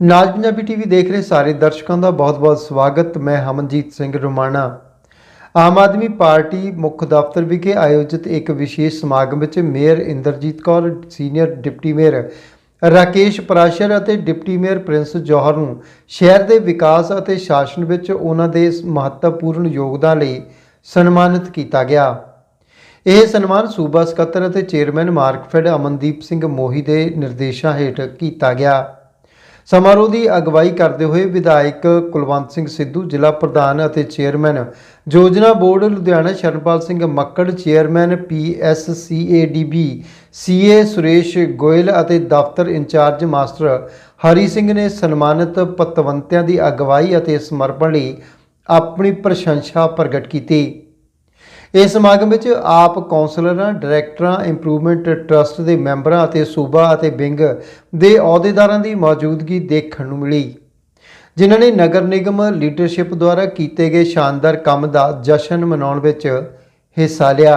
ਨਾਜ Punjabi TV ਦੇਖ ਰਹੇ ਸਾਰੇ ਦਰਸ਼ਕਾਂ ਦਾ ਬਹੁਤ-ਬਹੁਤ ਸਵਾਗਤ। ਮੈਂ ਹਮਨਜੀਤ ਸਿੰਘ ਰੋਮਾਣਾ। ਆਮ ਆਦਮੀ ਪਾਰਟੀ ਮੁੱਖ ਦਫ਼ਤਰ ਵਿਖੇ ਆਯੋਜਿਤ ਇੱਕ ਵਿਸ਼ੇਸ਼ ਸਮਾਗਮ ਵਿੱਚ mayor Inderjit Kaur, senior deputy mayor Rakesh Parashar ਅਤੇ ਡਿਪਟੀ ਮੇਅਰ ਪ੍ਰਿੰਸ ਜੋਹਰ ਨੂੰ ਸ਼ਹਿਰ ਦੇ ਵਿਕਾਸ ਅਤੇ ਸ਼ਾਸਨ ਵਿੱਚ ਉਹਨਾਂ ਦੇ ਇਸ ਮਹੱਤਵਪੂਰਨ ਯੋਗਦਾਨ ਲਈ ਸਨਮਾਨਿਤ ਕੀਤਾ ਗਿਆ। ਇਹ ਸਨਮਾਨ ਸੂਬਾ ਸਕੱਤਰ ਅਤੇ ਚੇਅਰਮੈਨ ਮਾਰਕਫੈਡ ਅਮਨਦੀਪ ਸਿੰਘ ਮੋਹੀ ਦੇ ਨਿਰਦੇਸ਼ਾਂ ਹੇਠ ਕੀਤਾ ਗਿਆ। ਸਮਾਰੋਹ ਦੀ ਅਗਵਾਈ ਕਰਦੇ ਹੋਏ ਵਿਧਾਇਕ ਕੁਲਵੰਤ ਸਿੰਘ ਸਿੱਧੂ, ਜ਼ਿਲ੍ਹਾ ਪ੍ਰਧਾਨ ਅਤੇ ਚੇਅਰਮੈਨ ਯੋਜਨਾ board Ludhiana Sharanpal Singh Makkar, chairman PSCADB CA Suresh Goyal ਅਤੇ ਦਫ਼ਤਰ ਇੰਚਾਰਜ ਮਾਸਟਰ ਹਰੀ ਸਿੰਘ ਨੇ ਸਨਮਾਨਿਤ ਪਤਵੰਤਿਆਂ ਦੀ ਅਗਵਾਈ ਅਤੇ ਸਮਰਪਣ ਲਈ ਆਪਣੀ ਪ੍ਰਸ਼ੰਸਾ ਪ੍ਰਗਟ ਕੀਤੀ। ਇਸ ਸਮਾਗਮ ਵਿੱਚ ਆਪ ਕੌਂਸਲਰਾਂ, ਡਾਇਰੈਕਟਰਾਂ, ਇੰਪਰੂਵਮੈਂਟ ਟਰਸਟ ਦੇ ਮੈਂਬਰਾਂ ਅਤੇ ਸੂਬਾ ਅਤੇ ਵਿੰਗ ਦੇ ਅਹੁਦੇਦਾਰਾਂ ਦੀ ਮੌਜੂਦਗੀ ਦੇਖਣ ਨੂੰ ਮਿਲੀ। ਜਿਨ੍ਹਾਂ ਨੇ ਨਗਰ ਨਿਗਮ ਲੀਡਰਸ਼ਿਪ ਦੁਆਰਾ ਕੀਤੇ ਗਏ ਸ਼ਾਨਦਾਰ ਕੰਮ ਦਾ ਜਸ਼ਨ ਮਨਾਉਣ ਵਿੱਚ ਹਿੱਸਾ ਲਿਆ।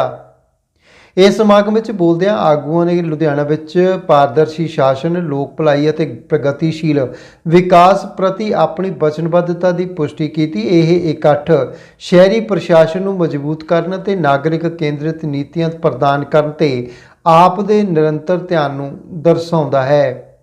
ਇਸ ਸਮਾਗਮ ਵਿੱਚ ਬੋਲਦਿਆਂ ਆਗੂਆਂ ਨੇ ਲੁਧਿਆਣਾ ਵਿੱਚ ਪਾਰਦਰਸ਼ੀ ਸ਼ਾਸਨ, ਲੋਕ ਭਲਾਈ ਅਤੇ ਪ੍ਰਗਤੀਸ਼ੀਲ ਵਿਕਾਸ ਪ੍ਰਤੀ ਆਪਣੀ ਵਚਨਬੱਧਤਾ ਦੀ ਪੁਸ਼ਟੀ ਕੀਤੀ। ਇਹ ਇਕੱਠ ਸ਼ਹਿਰੀ ਪ੍ਰਸ਼ਾਸਨ ਨੂੰ ਮਜ਼ਬੂਤ ਕਰਨ ਅਤੇ ਨਾਗਰਿਕ ਕੇਂਦਰਿਤ ਨੀਤੀਆਂ ਪ੍ਰਦਾਨ ਕਰਨ ਤੇ ਆਪ ਦੇ ਨਿਰੰਤਰ ਧਿਆਨ ਨੂੰ ਦਰਸਾਉਂਦਾ ਹੈ।